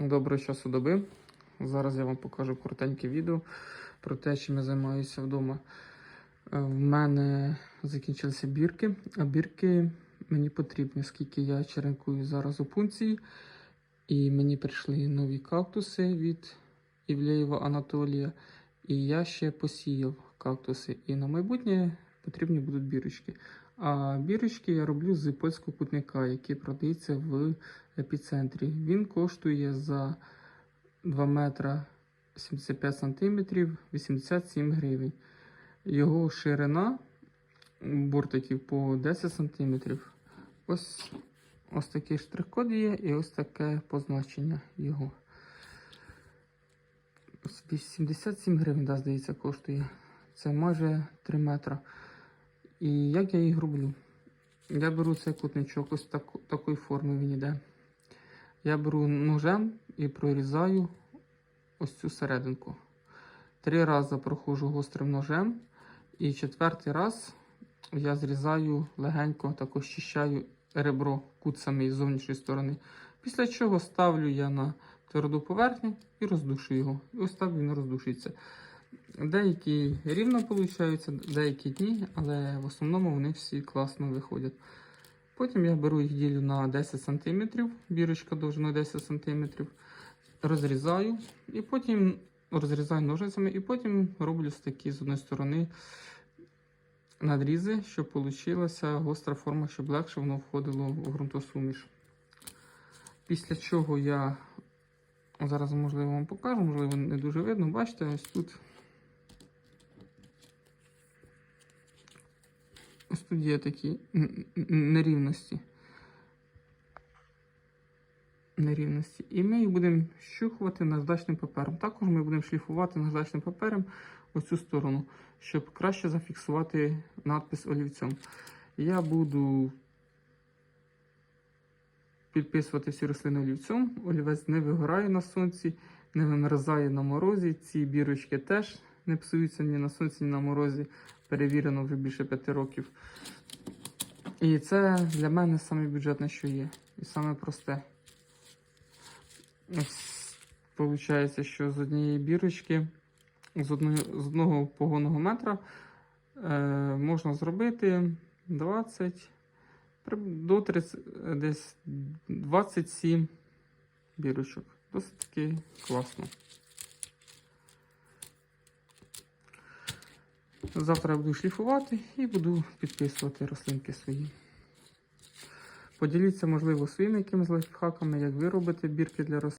Доброго часу доби. Зараз я вам покажу коротеньке відео про те, чим я займаюся вдома. Е, В мене закінчилися бірки, а бірки мені потрібні, оскільки я черенкую зараз у пункції, і мені прийшли нові кактуси від Івлеєва Анатолія. І я ще посіяв кактуси. І на майбутнє потрібні будуть бірочки. А бірочки я роблю з польського кутника, який продається в епіцентрі. Він коштує за 2 метра 75 сантиметрів 87 гривень. Його ширина бортиків по 10 сантиметрів. Ось, ось такий штрих-код є і ось таке позначення його. 87 гривень, да, здається, коштує. Це майже 3 метра. І як я їх роблю? Я беру цей кутничок, ось так, такої форми він іде. Я беру ножем і прорізаю ось цю серединку. Три рази проходжу гострим ножем. І четвертий раз я зрізаю легенько, так очищаю ребро кут самий з зовнішньої сторони. Після чого ставлю я на тверду поверхню і роздушую його. І ось так він роздушується. Деякі рівно получаються, деякі ні, але в основному вони всі класно виходять. Потім я беру їх ділю на 10 см, бірочка довжина 10 см, розрізаю і потім розрізаю ножицями, і потім роблю такі з одної сторони надрізи, щоб вийшла гостра форма, щоб легше воно входило в ґрунтосуміш. Після чого я зараз, можливо, вам покажу, можливо, не дуже видно. Бачите, ось тут. Ось тут є такі нерівності. Нерівності. І ми їх будемо щухувати наждачним папером. Також ми будемо шліфувати наждачним папером ось цю сторону, щоб краще зафіксувати надпис олівцем. Я буду підписувати всі рослини олівцем. Олівець не вигорає на сонці, не вимерзає на морозі. Ці бірочки теж не псуються ні на сонці, ні на морозі. Перевірено вже більше п'яти років. І це для мене саме бюджетне, що є. І саме просте. Получається, що з однієї бірочки, з одного, з одного погонного метра е, можна зробити 20 до 30, е, десь 27 бірочок. Досить таки класно. Завтра я буду шліфувати і буду підписувати рослинки свої. Поділіться, можливо, своїми якимись лайфхаками, як ви робите бірки для рослин.